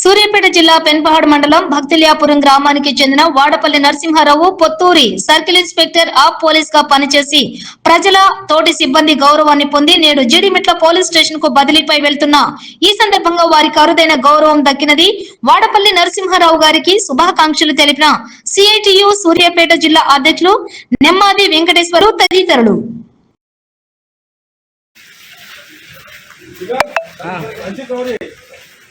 సూర్యాపేట జిల్లా పెన్పహాడ్ మండలం భక్తిలియాపురం గ్రామానికి చెందిన Vadapalli Narasimharao Potturi circle inspector of పోలీస్గా పనిచేసి ప్రజల తోటి సిబ్బంది గౌరవాన్ని పొంది నేడు జీడిమిట్ల పోలీస్ స్టేషన్కు బదిలీపై వెళ్తున్న ఈ సందర్భంగా వారికి అరుదైన గౌరవం దక్కినది. వాడపల్లి నరసింహారావు గారికి శుభాకాంక్షలు తెలిపిన సిఐటియు సూర్యాపేట జిల్లా అధ్యక్షులు నెమ్మాది వెంకటేశ్వరు తదితరులు. ఈ